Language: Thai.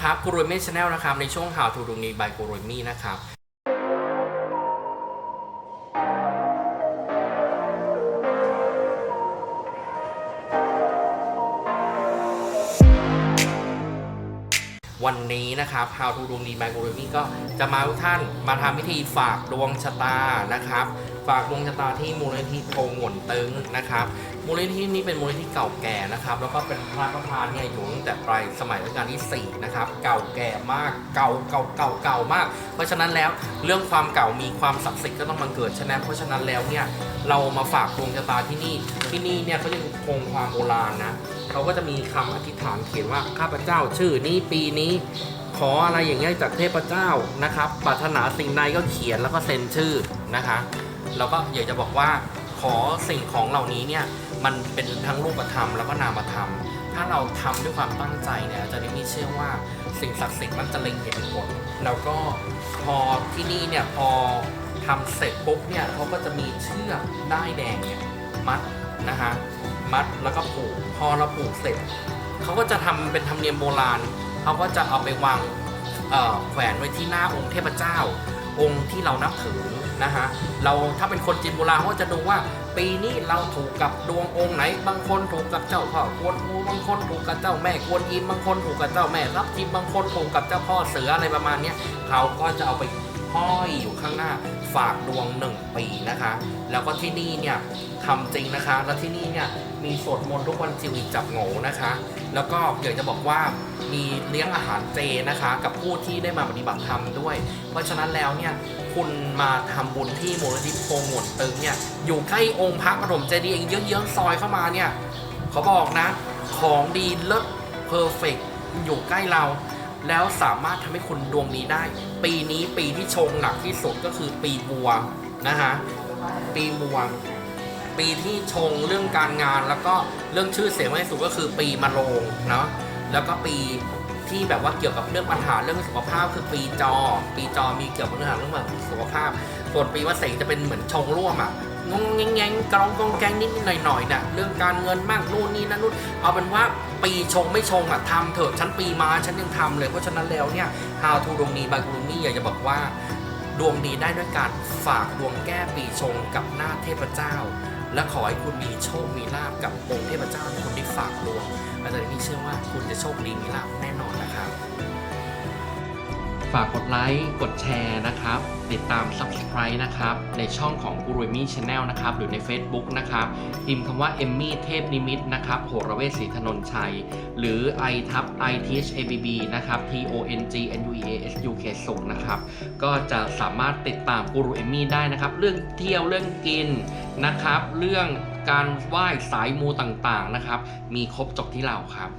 นะครับกูรูมี่ชาแนลนะครับ ในช่วง How to ดวงดี by กูรูมี่นะครับวันนี้นะครับ How to ดวงดี by กูรูมี่ก็จะมาทุกท่านมาทำพิธีฝากดวงชะตานะครับฝากดวงชะตาที่มูลนิธิโพงหวนตึงนะครับ มูลนิธินี้เป็นมูลนิธิเก่าแก่นะครับ แล้วก็เป็นพระประธานเนี่ยอยู่ตั้งแต่ปลายสมัยรัชกาลที่4นะครับ เก่าแก่มาก เก่าเก่าเก่าเก่ามาก เพราะฉะนั้นแล้วเรื่องความเก่ามีความศักดิ์สิทธิ์ก็ต้องมาเกิดฉะนั้นเพราะฉะนั้นแล้วเนี่ยเรามาฝากดวงชะตาที่นี่ ที่นี่เนี่ยเขายังคงความโบราณนะเขาก็จะมีคำอธิษฐานเขียนว่าข้าพเจ้าชื่อนี้ปีนี้ขออะไรอย่างเงี้ยจากเทพเจ้านะครับปรารถนาสิ่งใดก็เขียนแล้วก็เซ็นชื่อนะคะ แล้วก็อยากจะบอกว่าขอสิ่งของเหล่านี้เนี่ยมันเป็นทั้งรูปธรรมแล้วก็นามธรรม ถ้าเราทำด้วยความตั้งใจเนี่ยอาจารย์นิมิตเชื่อว่าสิ่งศักดิ์สิทธิ์มันจะเล็งเห็นผล แล้วก็พอที่นี่เนี่ยพอทำเสร็จปุ๊บเนี่ยเขาก็จะมีเชือกด้ายแดงเนี่ยมัดนะคะมัดแล้วก็ผูกพอเราผูกเสร็จเขาก็จะทำเป็นธรรมเนียมโบราณเขาก็จะเอาไปวางแขวนไว้ที่หน้าองค์เทพเจ้า องค์ที่เรานับถือนะฮะเราถ้าเป็นคนจีนโบราณเขาจะดูว่า ปีนี้เราถูกกับดวงองค์ไหน บางคนถูกกับเจ้าพ่อกวนอูบางคนถูกกับเจ้าแม่กวนอิมบางคนถูกกับเจ้าแม่รับทิมบางคนถูกกับเจ้าพ่อเสืออะไรประมาณเนี้ยเขาก็จะเอาไป ห้อยอยู่ข้างหน้าฝากดวงหนึ่งปีนะคะ แล้วก็ที่นี่เนี่ยทำจริงนะคะ แล้วที่นี่เนี่ยมีสวดมนต์ทุกวันจิวอีจับโง่นะคะ แล้วก็อยากจะบอกว่ามีเลี้ยงอาหารเจนะคะ กับผู้ที่ได้มาปฏิบัติธรรมด้วย เพราะฉะนั้นแล้วเนี่ยคุณมาทำบุญที่มูลนิธิโพงหวนตึงเนี่ยอยู่ใกล้องค์พระปฐมเจดีย์เองเยื้องๆซอยเข้ามาเนี่ยเขาบอกนะ ของดีเลิศเพอร์เฟกอยู่ใกล้เรา แล้วสามารถทำให้คุณดวงดีได้ ปีนี้ปีที่ชงหนักที่สุดก็คือปีบัวนะคะปีบัว ปีที่ชงเรื่องการงานแล้วก็เรื่องชื่อเสียงมากที่สุดก็คือปีมะโรงเนาะแล้วก็ปีที่แบบว่าเกี่ยวกับเรื่องปัญหาเรื่องสุขภาพคือปีจอ ปีจอมีเกี่ยวกับเรื่องเรื่องแบบสุขภาพส่วนปีมะเสงจะเป็นเหมือนชงร่วมอะ งงแงงแงงกรองกองแกงนิดนิดหน่อยหน่อยๆน่ะเรื่องการเงินมากนู่นนี่นั่นนู่นเอาเป็นว่าปีชงไม่ชงอะทำเถอะฉันปีมาฉันยังทำเลยเพราะฉะนั้นแล้วเนี่ย How to ดวงดีบายกรุนี่อยากจะบอกว่าดวงดีได้ด้วยการฝากดวงแก้ปีชงกับหน้าเทพเจ้า และขอให้คุณมีโชคมีลาบกับองค์เทพเจ้าที่คุณได้ฝากดวงอาจารย์นี่เชื่อว่าคุณจะโชคดีมีลาบแน่นอนนะครับ ฝากกดไลค์กดแชร์นะครับ ติดตาม Subscribe นะครับ ในช่องของกูรูมี่ชาแนลนะครับ หรือใน Facebook นะครับพิมพ์คำว่าเอมมี่เทพนิมิตนะครับโหรเวศศรีธนนชัย หรือ i ทับ i t h a b b นะครับ t o n g n u e a s u k สุขนะครับ ก็จะสามารถติดตามกูรูเอมมี่ได้นะครับ เรื่องเที่ยวเรื่องกินนะครับ เรื่องการไหว้สายมูต่างๆนะครับ มีครบจบที่เราครับ